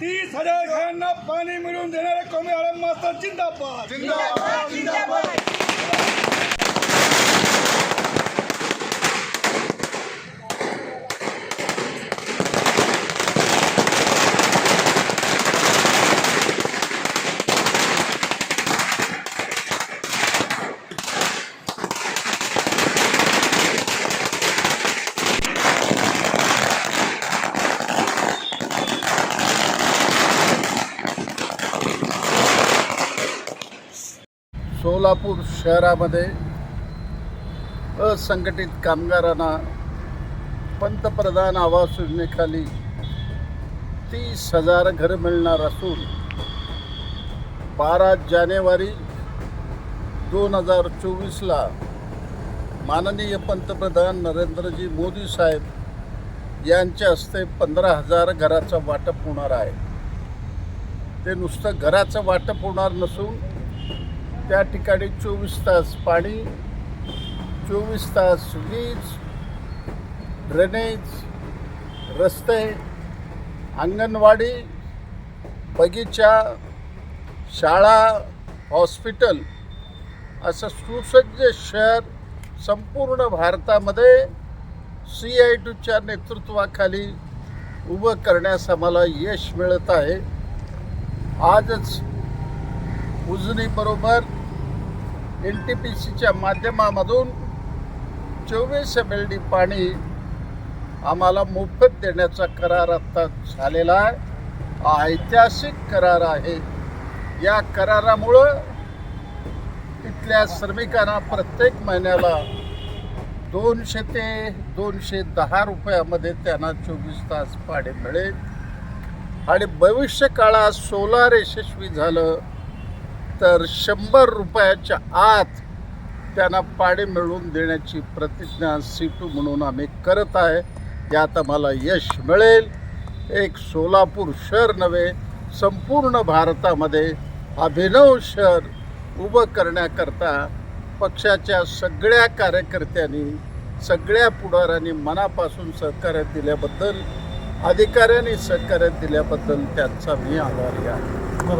तीस हज़ार घरांना पाणी मिळवून देणारे कमी आराम जिंदाबाद जिंदाबाद। सोलापूर शहरामध्ये असंघटित कामगारांना पंतप्रधान आवास योजनेखाली तीस हजार घरं मिळणार असून बारा जानेवारी दोन हजार चोवीसला माननीय पंतप्रधान नरेंद्रजी मोदी साहेब यांच्या हस्ते पंधरा हजार घराचं वाटप होणार आहे. ते नुसतं घराचं वाटप होणार नसून त्या ठिकाणी चोवीस तास पाणी चोवीस तास वीज ड्रेनेज रस्ते अंगणवाडी बगीचा शाळा हॉस्पिटल असं सुसज्ज शहर संपूर्ण भारतामध्ये सी आय टीच्या नेतृत्वाखाली उभं करण्यास आम्हाला यश मिळत आहे. आजच उजनीबरोबर एन टी पी सीच्या माध्यमामधून चोवीस एम एल डी पाणी आम्हाला मोफत देण्याचा करार आत्ता झालेला आहे. हा ऐतिहासिक करार आहे. या करारामुळं इथल्या श्रमिकांना प्रत्येक महिन्याला दोनशे ते दोनशे दहा रुपयामध्ये त्यांना चोवीस तास पाणी मिळेल. आणि भविष्यकाळात सोलार यशस्वी झालं. तर शंभर रुपयाच्या आत त्यांना पाणी मिळवून देण्याची प्रतिज्ञा सीटू म्हणून आम्ही करत आहे. यात आम्हाला यश मिळेल. एक सोलापूर शहर नव्हे संपूर्ण भारतामध्ये अभिनव शहर उभं करण्याकरता पक्षाच्या सगळ्या कार्यकर्त्यांनी सगळ्या पुढाऱ्यांनी मनापासून सहकार्य दिल्याबद्दल अधिकाऱ्यांनी सहकार्य दिल्याबद्दल त्यांचा मी आभारी आहे.